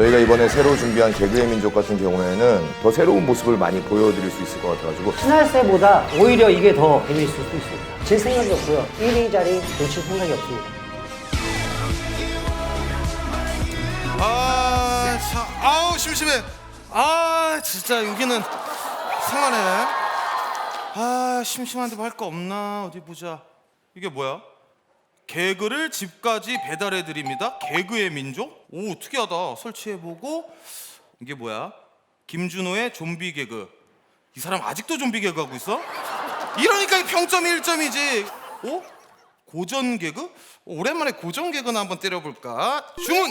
저희가 이번에 새로 준비한 개그의 민족 같은 경우에는 더 새로운 모습을 많이 보여드릴 수 있을 것 같아가지고 신할세보다 오히려 이게 더 재미있을 수도 있습니다. 질 생각이 없고요. 1위 자리 놓칠 생각이 없습니다. 아, 참, 아우 심심해. 아, 진짜 여기는 이상하네. 아, 심심한데 뭐 할 거 없나? 어디 보자. 이게 뭐야? 개그를 집까지 배달해 드립니다. 개그의 민족? 오, 특이하다. 설치해 보고 이게 뭐야? 김준호의 좀비 개그. 이 사람 아직도 좀비 개그 하고 있어? 이러니까 이 평점이 1점이지. 오? 고전 개그? 오랜만에 고전 개그나 한번 때려볼까? 주문!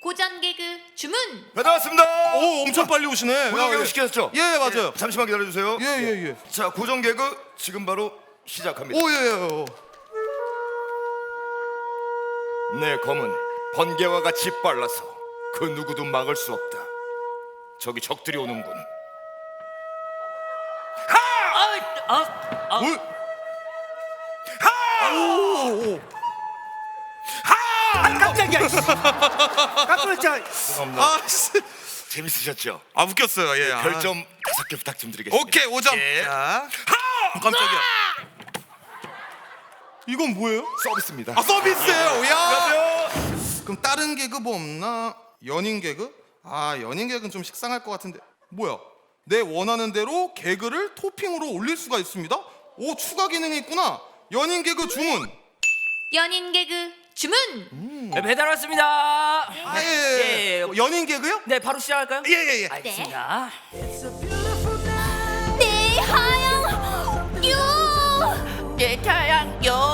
고전 개그 주문 배달 왔습니다. 오 엄청 빨리 오시네. 고정 야, 개그 예. 시켰죠? 예 맞아요. 잠시만 기다려주세요. 예 예 예. 자, 고정 개그 지금 바로 시작합니다. 오 예 예. 내 검은 번개와 같이 빨라서 그 누구도 막을 수 없다. 저기 적들이 오는군. 뭘? 깜짝이야! 깜짝이야! 죄송합니다. 아, 씨. 재밌으셨죠? 아 웃겼어요. 예. 아. 별점 다섯 개 부탁 좀 드리겠습니다. 오케이 5점. 예. 자. 깜짝이야. 이건 뭐예요? 서비스입니다. 아 서비스예요. 야. 그럼 다른 개그 뭐 없나? 연인 개그? 아 연인 개그는 좀 식상할 것 같은데. 뭐야? 내 원하는 대로 개그를 토핑으로 올릴 수가 있습니다. 오 추가 기능이 있구나. 연인 개그 주문. 연인 개그 주문 네, 배달 왔습니다. 아, 예, 예. 예, 예. 어, 연인 개그요? 네, 바로 시작할까요? 예, 예, 예. 알겠습니다. 내 하양 유 내 태양 요.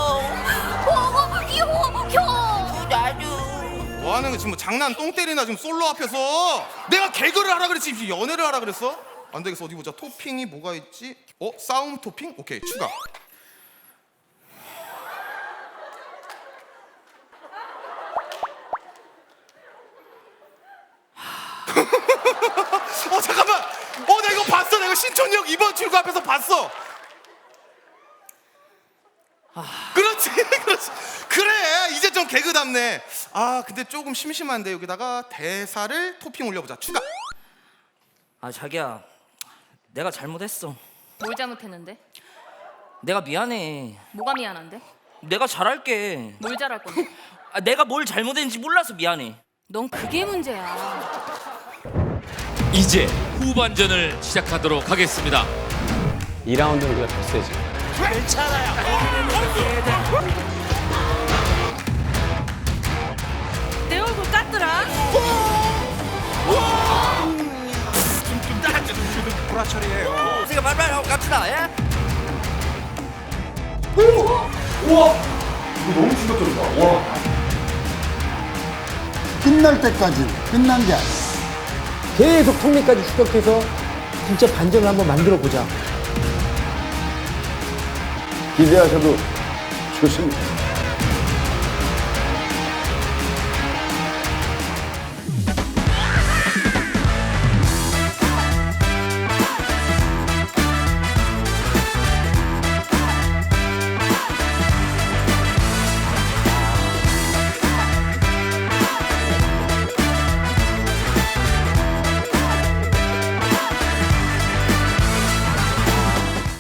하는 거 지금 뭐 장난 똥 때리나 지금 솔로 앞에서 내가 개그를 하라 그랬지 지금 연애를 하라 그랬어? 안 되겠어 어디 보자 토핑이 뭐가 있지? 어? 싸움 토핑? 오케이 추가 어 잠깐만 어 나 이거 봤어 내가 신촌역 2번 출구 앞에서 봤어 그렇지 그렇지 그래 이제 좀 개그답네 아 근데 조금 심심한데 여기다가 대사를 토핑 올려보자 추가 아, 자기야. 내가 잘못했어. 뭘 잘못했는데? 내가 미안해. 뭐가 미안한데? 내가 잘할게. 뭘 잘할 건데? 아, 내가 뭘 잘못했는지 몰라서 미안해. 넌 그게 문제야 이제 후반전을 시작하도록 하겠습니다. 2라운드는 우리가 더 세지. 내 얼굴 깠더라 우리가 말말 하고 갑시다. 예? 끝날 때까지 끝난 게 아니야. 계속 통리까지 추격해서 진짜 반전을 한번 만들어 보자. 기대하셔도 좋습니다.